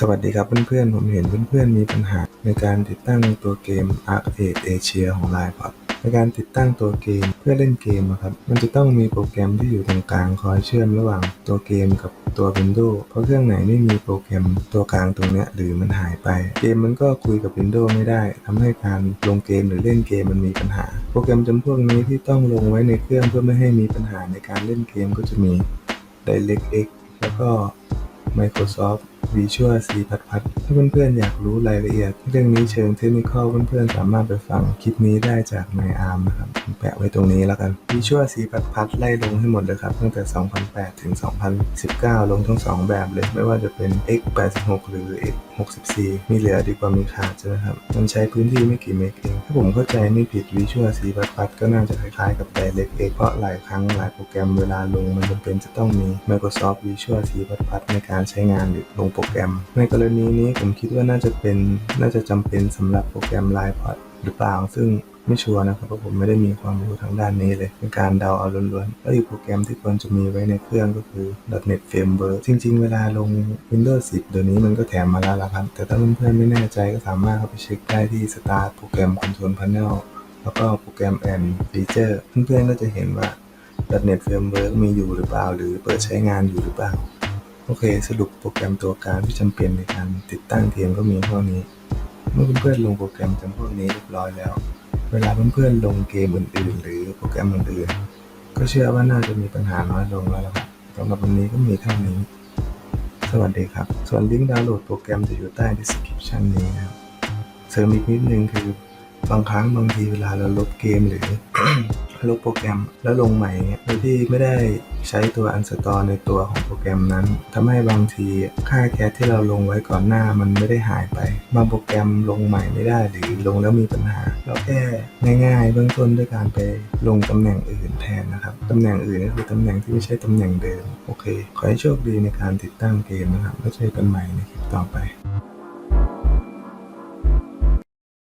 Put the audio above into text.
สวัสดีครับเพื่อนๆ ผมเห็นเพื่อนๆ มีปัญหาในการติดตั้งตัวเกม Arcade Asia ของ l i n e ครับในการติดตั้งตัวเกมเพื่อเล่นเกมอะครับ มันจะต้องมีโปรแกรมที่อยู่ตรงกลางคอยเชื่อมระหว่างตัวเกมกับตัว Windows เพราะเครื่องไหนไม่มีโปรแกรมตัวกลางตรงเนี้ยหรือมันหายไป เกมมันก็คุยกับ Windows ไม่ได้ทำให้การลงเกมหรือเล่นเกมมันมีปัญหา โปรแกรมจำพวกนี้ที่ต้องลงไว้ในเครื่องเพื่อไม่ให้มีปัญหาในการเล่นเกมก็จะมี DirectX แล้วก็ Microsoft Visual C พัดพัดถ้าเพื่อนๆอยากรู้รายละเอียด เรื่องนี้เชิงเทคนิคเพื่อนๆสามารถไปฟังคลิปนี้ได้จากในอาร์มนะครับผมแปะไว้ตรงนี้แล้วกัน Visual C พัดพัดไล่ลงให้หมดเลยครับตั้งแต่ 2008 ถึง 2019 ลงทั้ง 2 แบบเลย ไม่ว่าจะเป็น X86 หรือ X64 มีเหลือดีกว่ามีขาดใช่ไหมครับมันใช้พื้นที่ไม่กี่เมกเองถ้าผมเข้าใจไม่ผิด Visual C พัดพัดก็น่าจะคล้ายๆกับ DirectX เพราะหลายครั้งหลายโปรแกรมเวลาลงมันจำเป็นจะต้องมี Microsoft Visual C พัดพัดในการใช้งานหรือลงโปรแกรม ในกรณีนี้ผมคิดว่าน่าจะเป็นน่าจะจำเป็นสำหรับโปรแกรม Line Pod หรือเปล่า ซึ่งไม่ชัวร์นะครับเพราะผมไม่ได้มีความรู้ทางด้านนี้เลยเป็นการเดาเอาล้วนๆ แล้วอีกโปรแกรมที่ควรจะมีไว้ในเครื่องก็คือ .NET Framework จริง ๆ เวลาลง Windows 10 เดี๋ยวนี้มันก็แถมมาแล้วละครับ แต่ถ้าเพื่อนๆไม่แน่ใจก็สามารถเข้าไปเช็คได้ที่ Start โปรแกรม Control Panel แล้วก็โปรแกรม and Feature เพื่อนๆก็จะเห็นว่า .NET Framework มีอยู่หรือเปล่า หรือเปิดใช้งานอยู่หรือเปล่า โอเค สรุปโปรแกรมตัวกางที่จำเป็นในการติดตั้งเกมก็มีเท่านี้ เมื่อเพื่อนๆลงโปรแกรมจำพวกนี้เรียบร้อยแล้ว เวลาเพื่อนๆลงเกมอื่นๆ หรือโปรแกรมอื่นๆ ก็เชื่อว่าน่าจะมีปัญหาน้อยลงแล้วล่ะครับสำหรับวันนี้ก็มีเท่านี้ สวัสดีครับ ส่วนลิงก์ดาวน์โหลดโปรแกรมจะอยู่ใต้ description นี้นะครับเสริมอีกนิดนึงคือบางครั้งบางทีเวลาเราลบเกมหรือ ลบโปรแกรมแล้วลงใหม่โดยที่ไม่ได้ใช้ตัว uninstall ในตัวของโปรแกรมนั้นทำให้บางทีค่าแคสที่เราลงไว้ก่อนหน้ามันไม่ได้หายไปบางโปรแกรมลงใหม่ไม่ได้หรือลงแล้วมีปัญหา เราแก้ง่ายๆ เบื้องต้นด้วยการไปลงตำแหน่งอื่นแทนนะครับตำแหน่งอื่นก็คือตำแหน่งที่ไม่ใช่ตำแหน่งเดิมโอเค ขอให้โชคดีในการติดตั้งเกมนะครับแล้วเจอกันใหม่ในคลิปต่อไป